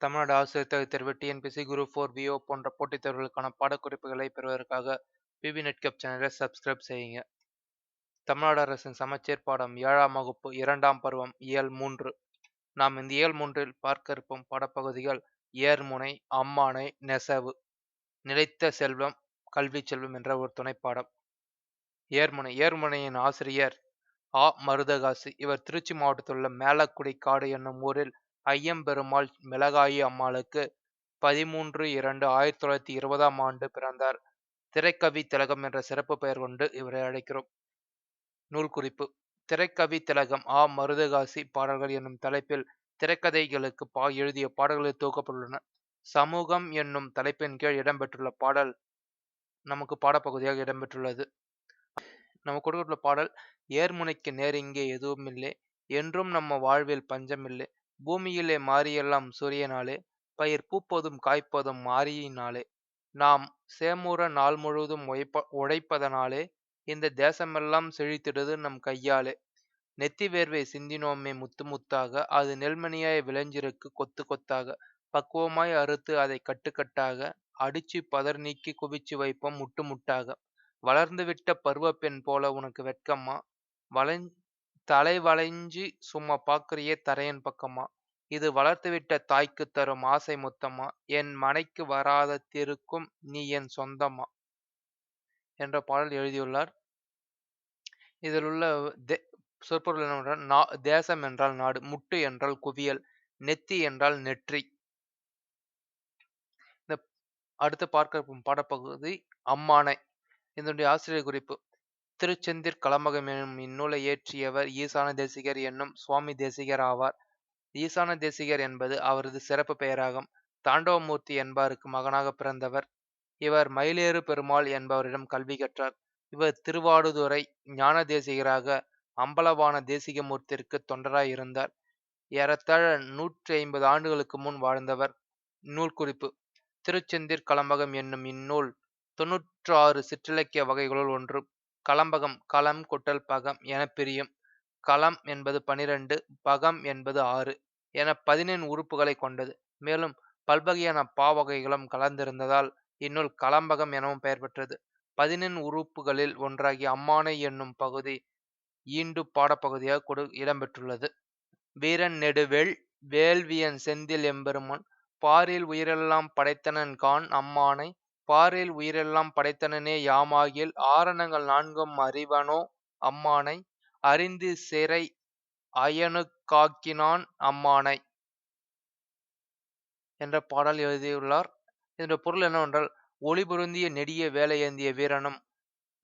தமிழ்நாடு ஆசிரியர் தகுதித் தேர்வு டிஎன்பிஎஸ்சி குரூப் ஃபோர் விஓ போன்ற போட்டித் தேர்வுகளுக்கான பாடக்குறிப்புகளை பெறுவதற்காக பிபி நெட்கப் சேனலை சப்ஸ்கிரைப் செய்யுங்க. தமிழ்நாடு அரசின் சமச்சீர் பாடம் ஏழாம் வகுப்பு இரண்டாம் பருவம் இயல் மூன்று. நாம் இந்த இயல் மூன்றில் பார்க்க இருக்கும் பாடப்பகுதிகள் ஏர்முனை அம்மானை நெசவு. நிலைத்த செல்வம் கல்வி செல்வம் என்ற ஒரு துணைப்பாடம். ஏர்முனை ஏர்முனையின் ஆசிரியர் ஆ. மருதகாசி. இவர் திருச்சி மாவட்டத்தில் உள்ள மேலக்குடி காடு என்னும் ஊரில் ஐயம்பெருமாள் மிளகாயி அம்மாளுக்கு பதிமூன்று இரண்டு ஆயிரத்தி தொள்ளாயிரத்தி இருபதாம் ஆண்டு பிறந்தார். திரைக்கவி திலகம் என்ற சிறப்பு பெயர் கொண்டு இவரை அழைக்கிறோம். நூல் குறிப்பு. திரைக்கவி திலகம் ஆ. மருதகாசி பாடல்கள் என்னும் தலைப்பில் திரைக்கதைகளுக்கு பா. எழுதிய பாடல்களில் தொகுக்கப்பட்டுள்ளன. சமூகம் என்னும் தலைப்பின் கீழ் இடம்பெற்றுள்ள பாடல் நமக்கு பாடப்பகுதியாக இடம்பெற்றுள்ளது. நம்ம கொடுக்கப்பட்டுள்ள பாடல் ஏர்முனைக்கு நேர் இங்கே எதுவுமில்லை. என்றும் நம்ம வாழ்வில் பஞ்சமில்லை. பூமியிலே மாறியெல்லாம் சூரியனாலே பயிர் பூப்பதும் காய்ப்பதும் மாறியினாலே நாம் சேமுற நாள் முழுவதும் உழைப்ப உழைப்பதனாலே இந்த தேசமெல்லாம் செழித்திடுது நம் கையாலே. நெத்தி வேர்வை சிந்தினோமே முத்து முத்தாக அது நெல்மணியாய் விளைஞ்சிருக்கு கொத்து கொத்தாக. பக்குவமாய் அறுத்து அதை கட்டுக்கட்டாக அடிச்சு பதர் நீக்கி குவிச்சு வைப்போம் முட்டு முட்டாக. வளர்ந்துவிட்ட பருவ பெண் போல உனக்கு வெட்கம்மா வளைஞ் தலைவளைஞ்சு சும்மா பாக்குறியே தரையன் பக்கமா. இது வளர்த்துவிட்ட தாய்க்கு தரும் ஆசை முத்தம்மா என் மனைக்கு வராத திருக்கும் நீ என் சொந்தம்மா என்ற பாடல் எழுதியுள்ளார். இதில் உள்ள சொற்பொருள் என்னவென்றால் நா தேசம் என்றால் நாடு முட்டு என்றால் குவியல் நெத்தி என்றால் நெற்றி. இந்த அடுத்து பார்க்க பாடப்பகுதி அம்மானை. இதனுடைய ஆசிரியர் குறிப்பு திருச்செந்திர் கலம்பகம் எனும் இந்நூலை இயற்றியவர் ஈசான தேசிகர் என்னும் சுவாமி தேசிகர் ஆவார். ஈசான தேசிகர் என்பது அவரது சிறப்பு பெயராகும். தாண்டவமூர்த்தி என்பாருக்கு மகனாக பிறந்தவர். இவர் மயிலேறு பெருமாள் என்பவரிடம் கல்வி கற்றார். இவர் திருவாடுதுறை ஞான தேசிகராக அம்பலவான தேசிகமூர்த்திற்கு தொண்டராய் இருந்தார். ஏறத்தாழ நூற்றி ஐம்பது ஆண்டுகளுக்கு முன் வாழ்ந்தவர். நூல் குறிப்பு. திருச்செந்திர் கலம்பகம் என்னும் இந்நூல் தொன்னூற்று ஆறு சிற்றிலக்கிய வகைகளுள் ஒன்று. கலம்பகம் களம் குட்டல் பகம் என பிரியும். களம் என்பது பனிரெண்டு பகம் என்பது ஆறு என பதினெண் உறுப்புகளை கொண்டது. மேலும் பல்வகையான பாவகைகளும் கலந்திருந்ததால் இந்நூல் களம்பகம் எனவும் பெயர் பெற்றது. பதினெண் உறுப்புகளில் ஒன்றாகிய அம்மானை என்னும் பகுதி ஈண்டு பாடப்பகுதியாக கொடு இடம்பெற்றுள்ளது வீரன் நெடுவேள் வேள்வியன் செந்தில் எம்பெருமான் பாரில் உயிரெல்லாம் படைத்தனன் கான் அம்மானை பாரில் உயிரெல்லாம் படைத்தனனே யாமாகில் ஆரணங்கள் நான்கும் அறிவனோ அம்மானை. அறிந்து சிறை அயனுக்காக்கினான் அம்மானை. என்ற பாடல் எழுதியுள்ளார். இதனுடைய பொருள் என்னவென்றால் ஒளி பொருந்திய நெடிய வேலையேந்திய வீரனும்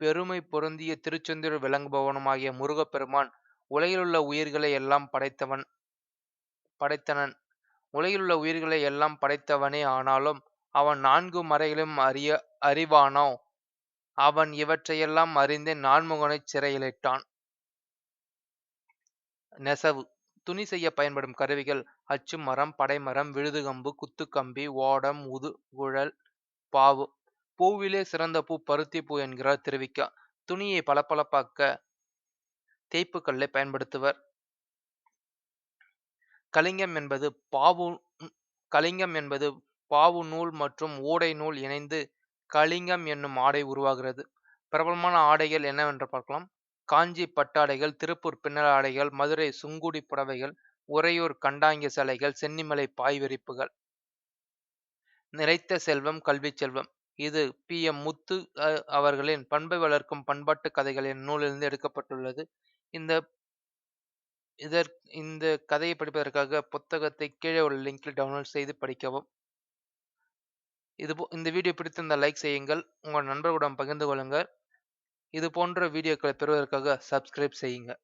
பெருமை பொருந்திய திருச்செந்தூர் விளங்குபவனுமாகிய முருகப்பெருமான் உலகிலுள்ள உயிர்களை எல்லாம் படைத்தவன் படைத்தனன். உலகிலுள்ள உயிர்களை எல்லாம் படைத்தவனே ஆனாலும் அவன் நான்கு மறைகளும் அறிய அறிவானோ? அவன் இவற்றையெல்லாம் அறிந்து நான்முகனைச் சிறையிலிட்டான். நெசவு. துணி செய்ய பயன்படும் கருவிகள் அச்சு மரம் படைமரம் விழுதுகம்பு குத்துக்கம்பி ஓடம் உது குழல் பாவு. பூவிலே சிறந்த பூ பருத்தி பூ என்கிறார் திருவிக்கா. துணியை பளபளப்பாக்க தேய்ப்புக்கல்லை பயன்படுத்துவர். கலிங்கம் என்பது பாவு கலிங்கம் என்பது பாவு நூல் மற்றும் ஊடை நூல் இணைந்து கலிங்கம் என்னும் ஆடை உருவாகிறது. பிரபலமான ஆடைகள் என்னவென்று பார்க்கலாம். காஞ்சி பட்டாடைகள் திருப்பூர் பின்னல் ஆடைகள் மதுரை சுங்குடி புடவைகள் உறையூர் கண்டாங்கி சிலைகள் சென்னிமலை பாய்விரிப்புகள். நிறைத்த செல்வம் கல்வி செல்வம். இது பி. எம். முத்து அவர்களின் பண்பை வளர்க்கும் பண்பாட்டு கதைகளின் நூலிலிருந்து எடுக்கப்பட்டுள்ளது. இந்த இதற் இந்த கதையை படிப்பதற்காக புத்தகத்தை கீழே உள்ள லிங்கில் டவுன்லோட் செய்து படிக்கவும். இது இந்த வீடியோ பிடித்திருந்தால் லைக் செய்யுங்கள். உங்கள் நண்பர்களுடன் பகிர்ந்து கொள்ளுங்கள். இது போன்ற வீடியோக்களை பெறுவதற்காக சப்ஸ்கிரைப் செய்யுங்கள்.